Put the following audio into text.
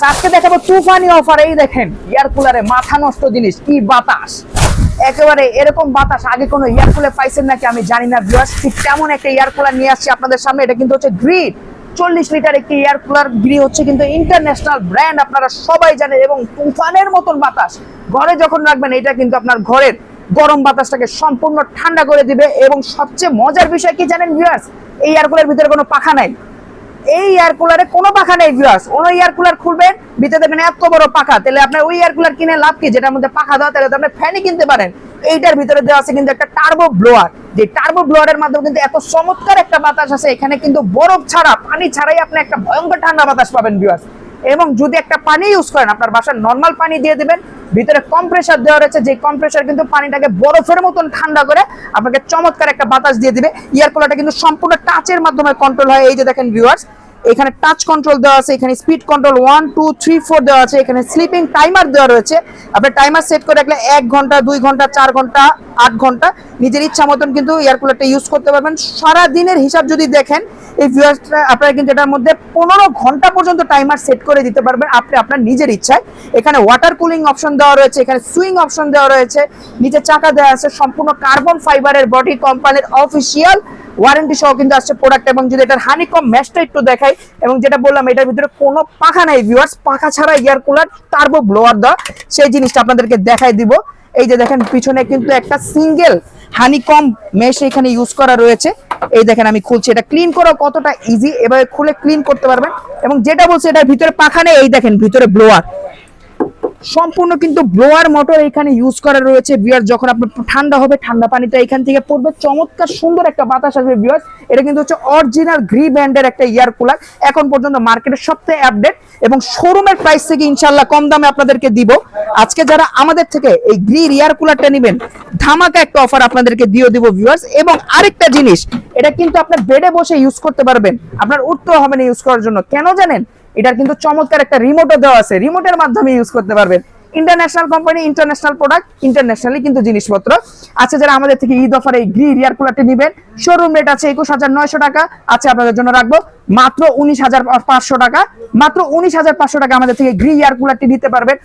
Viewers আজকে দেখাবো তুফানি offer এই দেখেন এয়ার কুলারে মাথা নষ্ট জিনিস, কি বাতাস। একেবারে এরকম বাতাস আগে কোনো এয়ার কুলার পাইছেন নাকি আমি জানি না ভিউয়ার্স ঠিক তেমন একটা এয়ার কুলার নিয়ে আসছি আপনাদের সামনে। এটা কিন্তু হচ্ছে গ্রিড চল্লিশ লিটার একটি এয়ার কুলার গ্রি হচ্ছে কিন্তু ইন্টারন্যাশনাল ব্র্যান্ড আপনারা সবাই জানেন, এবং তুফানের মতন বাতাস। ঘরে যখন রাখবেন, এটা কিন্তু আপনার ঘরের গরম বাতাসটাকে সম্পূর্ণ ঠান্ডা করে দিবে। এবং সবচেয়ে মজার বিষয় কি জানেন ভিউয়ার্স এই এয়ার কুলার ভিতরে কোনো পাখা নাই। এই এয়ার কুলারে কোনো পাখা নেই ভিউয়ার্স এয়ার কুলার খুলবেন, ভিতরে এত বড় পাখা। তাহলে আপনার ওই এয়ার কুলার কিনে লাভ কি? যেটার মধ্যে পাখা দেওয়া, তাহলে আপনি ফ্যানই কিনতে পারেন। এইটার ভিতরে দেওয়া আছে কিন্তু একটা টার্বো ব্লোয়ার যে টার্বো ব্লোয়ারের মাধ্যমে কিন্তু এত চমৎকার একটা বাতাস আছে, এখানে কিন্তু বরফ ছাড়া, পানি ছাড়াই আপনি একটা ভয়ঙ্কর ঠান্ডা বাতাস পাবেন ভিউয়ার্স এবং যদি একটা পানি ইউজ করেন, আপনার বাসার নর্মাল পানি দিয়ে দিবেন, ভিতরে কম্প্রেসার দেওয়া রয়েছে, যে কম্প্রেসার কিন্তু পানিটাকে বরফের মতন ঠান্ডা করে আপনাকে চমৎকার একটা বাতাস দিয়ে দিবে। ইয়ার কুলারটা কিন্তু সম্পূর্ণ টাচের মাধ্যমে কন্ট্রোল হয়। এই যে দেখেন ভিউয়ার্স এখানে টাচ কন্ট্রোল দেওয়া আছে, এখানে speed control one two three four দেওয়া আছে, এখানে স্লিপিং টাইমার দেওয়া রয়েছে। আপনি টাইমার সেট করে রাখলে এক ঘণ্টা, দুই ঘণ্টা, চার ঘণ্টা, আট ঘণ্টা নিজের ইচ্ছা মতন কিন্তু এয়ার কুলারটা ইউজ করতে পারবেন। সারা দিনের হিসাব যদি দেখেন, এই ভিউয়ার্সটা আপনারা কিন্তু এটার মধ্যে পনেরো ঘণ্টা পর্যন্ত টাইমার সেট করে দিতে পারবেন আপনি আপনার নিজের ইচ্ছায়। এখানে ওয়াটার কুলিং অপশন দেওয়া রয়েছে, এখানে সুইং অপশন দেওয়া রয়েছে, নিচে চাকা দেওয়া আছে, সম্পূর্ণ কার্বন ফাইবারের বডি কোম্পানির অফিসিয়াল ওয়ারেন্টি সহ কিন্তু আসছে প্রোডাক্ট এবং যদি এটার হানিকম ম্যাশটা একটু দেখাই, এবং যেটা বললাম, এটার ভিতরে কোনো পাখা নাই ভিউয়ার্স পাখা ছাড়া এয়ার কুলার টার্বো ব্লোয়ার দেওয়া। সেই জিনিসটা আপনাদেরকে দেখাই দিব। এই যে দেখেন, পিছনে কিন্তু একটা সিঙ্গেল হানিকম মেশ এখানে ইউজ করা রয়েছে। এই দেখেন, আমি খুলছি। এটা ক্লিন করা কতটা ইজি এভাবে খুলে ক্লিন করতে পারবেন। এবং যেটা বলছে, এটার ভিতরে পাখা নেই, এই দেখেন, ভিতরে ব্লোয়ার সম্পূর্ণ কিন্তু ব্লোয়ার মোটর এখানে ইউজ করা রয়েছে বিয়ার যখন আপনার ঠান্ডা হবে, ঠান্ডা পানিটা এখান থেকে পড়বে। চমৎকার, সুন্দর একটা বাতাস আসবে বিয়ার এটা কিন্তু হচ্ছে অরিজিনাল গ্রি ব্র্যান্ডের একটা ইয়ার কুলার এখন পর্যন্ত মার্কেটের সবথেকে আপডেট এবং শোরুমের প্রাইস থেকে ইনশাল্লাহ কম দামে আপনাদেরকে দিব। আজকে যারা আমাদের থেকে এই গ্রি ইয়ার কুলারটা নেবেন, ধামাকা একটা অফার আপনাদেরকে দিয়ে দিব ভিউয়ার্স এবং আরেকটা জিনিস, এটা কিন্তু আপনার বেডে বসে ইউজ করতে পারবেন। আপনার উঠতে হবে না ইউজ করার জন্য। কেন জানেন? এটার কিন্তু চমৎকার একটা রিমোটও দেওয়া আছে। রিমোটের মাধ্যমে ইউজ করতে পারবেন। International company international product internationally কিন্তু জিনিসপত্র। আছে যারা আমাদের থেকে ঈদ অফারে এই গ্রি রিয়ার কুলারটি নেবেন। শোরুম রেট আছে একুশ হাজার নয়শো টাকা। আছে আপনাদের জন্য রাখব মাত্র উনিশ হাজার পাঁচশো টাকা। মাত্র উনিশ হাজার পাঁচশো টাকা আমাদের থেকে গ্রি ইয়ার কুলারটি নিতে পারবেন।